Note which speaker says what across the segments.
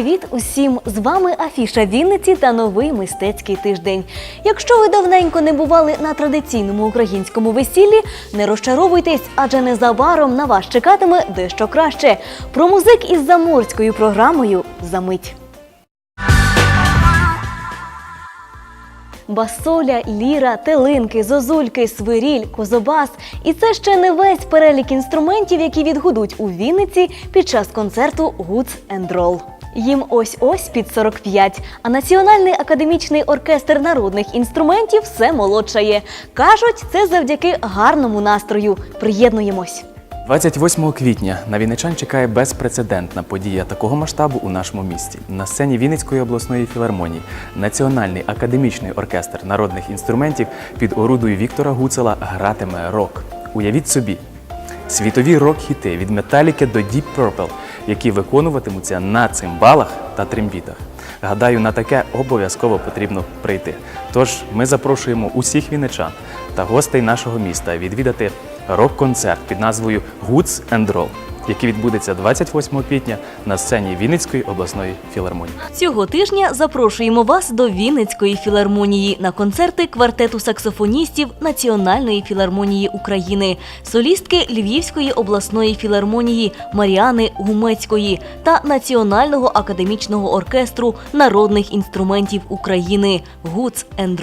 Speaker 1: привіт усім! З вами Афіша Вінниці та новий мистецький тиждень. Якщо ви давненько не бували на традиційному українському весіллі, не розчаровуйтесь, адже незабаром на вас чекатиме дещо краще. Про музик із заморською програмою за мить. Басоля, ліра, телинки, зозульки, свиріль, козобас. І це ще не весь перелік інструментів, які відгудуть у Вінниці під час концерту and Roll. Їм ось-ось під 45, а Національний академічний оркестр народних інструментів все молодшає. Кажуть, це завдяки гарному настрою. Приєднуємось.
Speaker 2: 28 квітня на Вінничан чекає безпрецедентна подія такого масштабу у нашому місті. На сцені Вінницької обласної філармонії Національний академічний оркестр народних інструментів під орудою Віктора Гуцела гратиме рок. Уявіть собі, світові рок-хіти від Металіки до Deep Purple, які виконуватимуться на цимбалах та трембітах. Гадаю, на таке обов'язково потрібно прийти. Тож ми запрошуємо усіх вінничан та гостей нашого міста відвідати рок-концерт під назвою Goods and Roll, який відбудеться 28 квітня на сцені Вінницької обласної філармонії.
Speaker 1: Цього тижня запрошуємо вас до Вінницької філармонії на концерти квартету саксофоністів Національної філармонії України, солістки Львівської обласної філармонії Маріани Гумецької та Національного академічного оркестру народних інструментів України Гуц and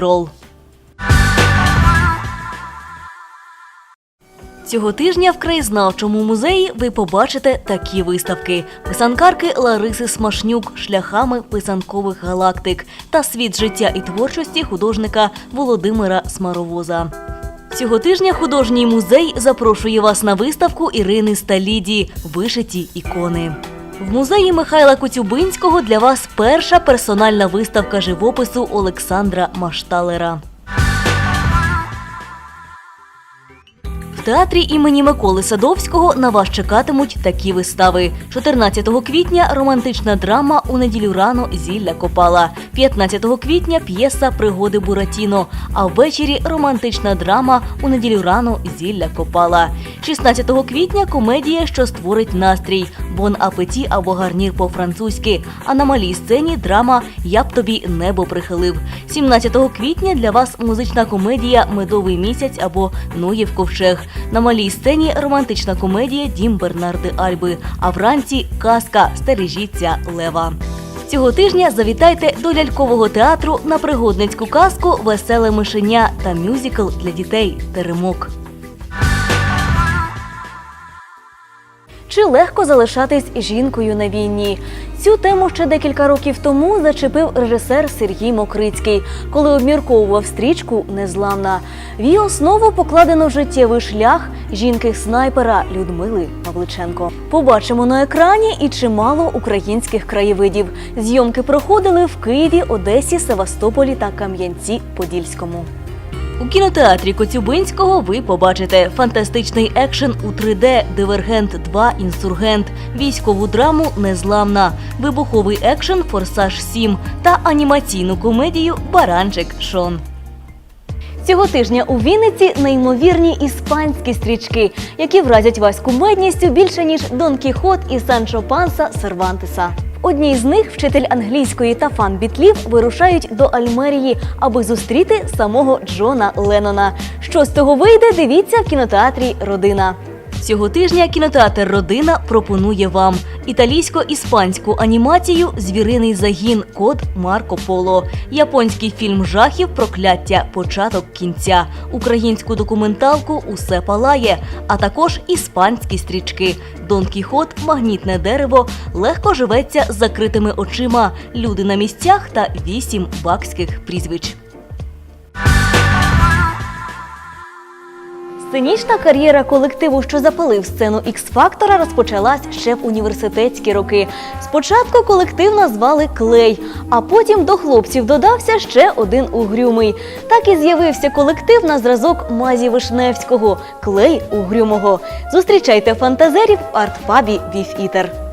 Speaker 1: Цього тижня в краєзнавчому музеї ви побачите такі виставки: писанкарки Лариси Смашнюк шляхами писанкових галактик та світ життя і творчості художника Володимира Смаровоза. Цього тижня художній музей запрошує вас на виставку Ірини Сталіді Вишиті ікони. В музеї Михайла Коцюбинського для вас перша персональна виставка живопису Олександра Машталера. В театрі імені Миколи Садовського на вас чекатимуть такі вистави: 14 квітня романтична драма у неділю рано зілля Копала, 15 квітня п'єса Пригоди Буратіно. А ввечері романтична драма у неділю рано зілля Копала. 16 квітня комедія, що створить настрій Бон апеті або гарнір по-французьки. А на малій сцені драма Я б тобі небо прихилив. 17 квітня для вас музична комедія Медовий місяць або Ноєв ковчег. На малій сцені романтична комедія Дім Бернарди Альби. А вранці казка Стережіться Лева. Цього тижня завітайте до лялькового театру на пригодницьку казку Веселе мишеня та мюзикл для дітей Теремок. Чи легко залишатись жінкою на війні? Цю тему ще декілька років тому зачепив режисер Сергій Мокрицький, коли обмірковував стрічку Незламна. В її основу покладено життєвий шлях жінки-снайпера Людмили Павличенко. Побачимо на екрані і чимало українських краєвидів. Зйомки проходили в Києві, Одесі, Севастополі та Кам'янці-Подільському. У кінотеатрі Коцюбинського ви побачите фантастичний екшен у 3D, Дивергент 2 Інсургент, військову драму Незламна, вибуховий екшен Форсаж 7 та анімаційну комедію Баранчик Шон. Цього тижня у Вінниці неймовірні іспанські стрічки, які вразять вас кумедністю більше ніж Дон Кіхот і Санчо Панса Сервантеса. Одній з них вчитель англійської та фан бітлів вирушають до Альмерії, аби зустріти самого Джона Леннона. Що з того вийде, дивіться в кінотеатрі Родина. Цього тижня кінотеатр Родина пропонує вам італійсько-іспанську анімацію Звіриний загін. Код Марко Поло, японський фільм жахів Прокляття. Початок кінця, українську документалку Усе палає, а також іспанські стрічки. Дон Кіхот, Магнітне дерево, легко живеться з закритими очима, люди на місцях та вісім бакських прізвищ. Сценічна кар'єра колективу, що запалив сцену ікс-фактора, розпочалась ще в університетські роки. Спочатку колектив назвали Клей, а потім до хлопців додався ще один угрюмий. Так і з'явився колектив на зразок Мазі Вишневського Клей Угрюмого. Зустрічайте фантазерів в арт-пабі Віф-Ітер.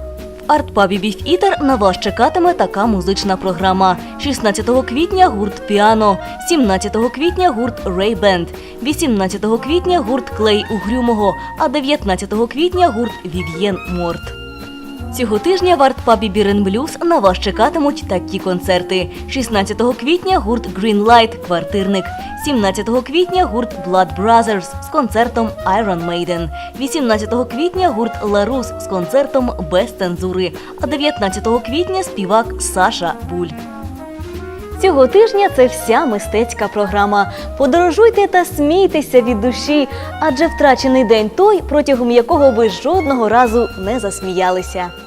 Speaker 1: Арт-пабі Біф-Ітер на вас чекатиме така музична програма. 16 квітня гурт Піано, 17 квітня гурт Рей Бенд, 18 квітня гурт Клей Угрюмого, а 19 квітня гурт Вів'єн Морт. Цього тижня в артпабі Бірен Блюз на вас чекатимуть такі концерти: 16 квітня гурт Greenlight «Квартирник», 17 квітня гурт Blood Brothers з концертом Iron Maiden, 18 квітня гурт Ларус з концертом без цензури, а 19 квітня співак Саша Буль. Цього тижня це вся мистецька програма. Подорожуйте та смійтеся від душі, адже втрачений день той, протягом якого ви жодного разу не засміялися.